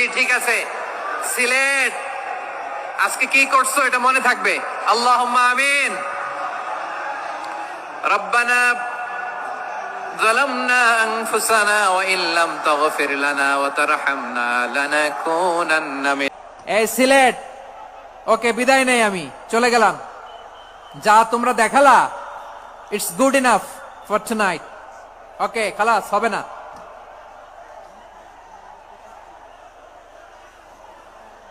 জি ঠিক আছে সিলেট আজকে কি করছো এটা মনে থাকবে আল্লাহ আমিন রব্বানা ظلمنا أنفسنا وإن لم تغفر لنا وترحمنا لنكونن من এই সিলেট ওকে বিদায় নেই আমি চলে গেলাম যা তোমরা দেখালা it's good enough for tonight okay খালাস হবে না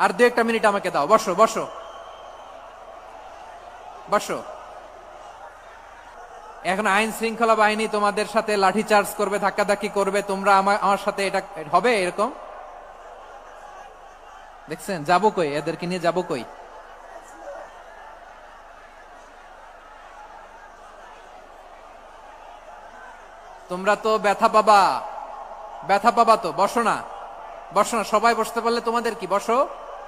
আর দু একটা মিনিট আমাকে দাও। বসো বসো। বসো। এখন আইন শৃঙ্খলা বাহিনী তোমাদের সাথে লাঠি চার্জ করবে, ধাক্কাধাক্কি করবে, তোমরা আমার আমার সাথে এটা হবে এরকম? দেখছেন? যাব কই? এদেরকে নিয়ে যাব কই? তোমরা তো ব্যথা পাবা। ব্যথা পাবা তো। বসো না। বসো না। সবাই বসতে পারলে তোমাদের কি? বসো।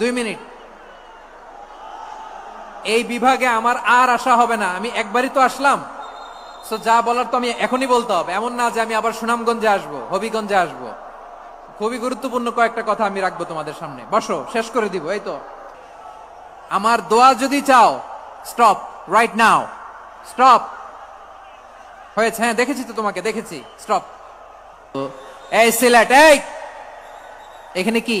দুই মিনিট। এই বিভাগে আমার আর আসা হবে না, আমি একবারই তো আসলাম। সো যা বলার তো আমি এখনই বলতে হবে। এমন না যে আমি আবার সুনামগঞ্জে আসব, হবিগঞ্জে আসব। খুবই গুরুত্বপূর্ণ কয়েকটা কথা আমি রাখব তোমাদের সামনে। বসো, শেষ করে দিব, এই তো। আমার দোয়া যদি চাও স্টপ রাইট নাও স্টপ হয়েছে হ্যাঁ দেখেছি তো তোমাকে, দেখেছি স্টপ এই সিলেট, এই! এখানে কি?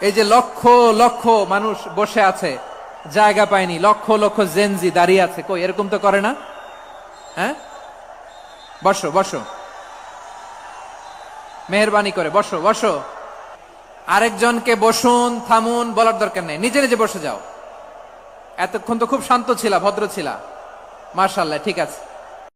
এই যে লক্ষ লক্ষ মানুষ বসে আছে, জায়গা পায়নি, লক্ষ লক্ষ জেনজি দাঁড়িয়ে আছে। কই, এরকম তো করে না? হ্যাঁ? বসো বসো। মেহরবানি করে, বসো বসো। আরেকজনকে বসুন, থামুন, বলার দরকার নেই। নিজে নিজে বসে যাও। এতক্ষণ তো খুব শান্ত ছিলা, ভদ্র ছিলা। মার্শাল্লাহ ঠিক আছে।